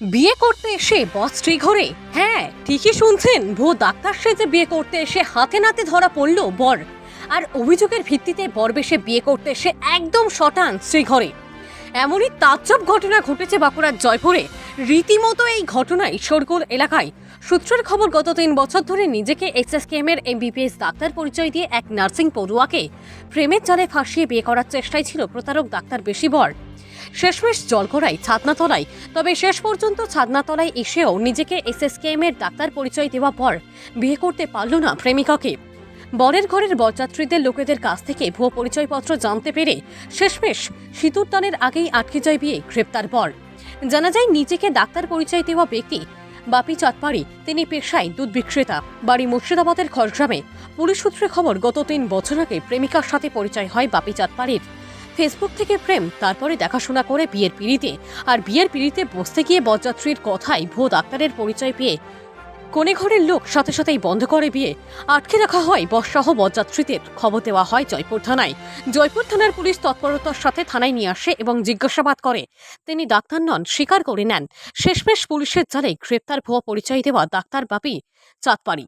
বিয়ে করতে এসে বস ঘরে? হ্যাঁ ঠিকই শুনছেন। ভুয়ো ডাক্তার সেজে বিয়ে করতে এসে হাতে নাতে ধরা পড়ল বর। আর অভিযোগের ভিত্তিতে বর বেশে বিয়ে করতে এসে একদম শটান স্ত্রী ঘরে। এমনই তাজ্জব ঘটনা ঘটেছে বাঁকুড়ার জয়পুরে। রীতিমতো এই ঘটনায় শোরগোল এলাকায়। সূত্রের খবর, গত তিন বছর ধরে নিজেকে এসএসকেএম এর এমবিবিএস ডাক্তার পরিচয় দিয়ে এক নার্সিং পড়ুয়াকে প্রেমের জালে ফাঁসিয়ে বিয়ে করার চেষ্টায় ছিল প্রতারক ডাক্তার বেশি বর শেষমেশ জলগড়ায় ছাদনাতলায়। তবে শেষ পর্যন্ত ছাদনাতলায় এসেও নিজেকে এসএসকেএম এর ডাক্তার পরিচয় দেওয়া পর বিয়ে করতে পারল না প্রেমিকাকে। বরের ঘরের বরযাত্রীদের লোকেদের কাছ থেকে ভুয়ো পরিচয়পত্র জানতে পেরে শেষমেশ সিঁদুরদানের আগেই আটকে যায় বিয়ে গ্রেপ্তার বর জানা যায় নিজেকে ডাক্তার পরিচয় দেওয়া ব্যক্তি বাপি চাঁদপাড়ি, তিনি পেশায় দুধ বিক্রেতা। বাড়ি মুর্শিদাবাদের খড়গ্রামে। পুলিশ সূত্রে খবর, গত তিন বছর আগে প্রেমিকার সাথে পরিচয় হয় বাপি চাঁদপাড়ির। ফেসবুক থেকে প্রেম, তারপরে দেখাশোনা করে বিয়ের পিড়িতে। আর বিয়ের পিড়িতে বসতে গিয়ে বরযাত্রীর কথাই ভুয়ো ডাক্তারের পরিচয় পেয়ে কোনে ঘরের লোক সাথে সাথেই বন্ধ করে বিয়ে। আটকে রাখা হয় বর্ষাহ বরযাত্রীদের। খবর দেওয়া হয় জয়পুর থানায়। জয়পুর থানার পুলিশ তৎপরতার সাথে থানায় নিয়ে আসে এবং জিজ্ঞাসাবাদ করে। তিনি ডাক্তার নন স্বীকার করে নেন। শেষমেশ পুলিশের জালে গ্রেপ্তার ভুয়ো পরিচয় দেওয়া ডাক্তার বাপি চাঁদপাড়ি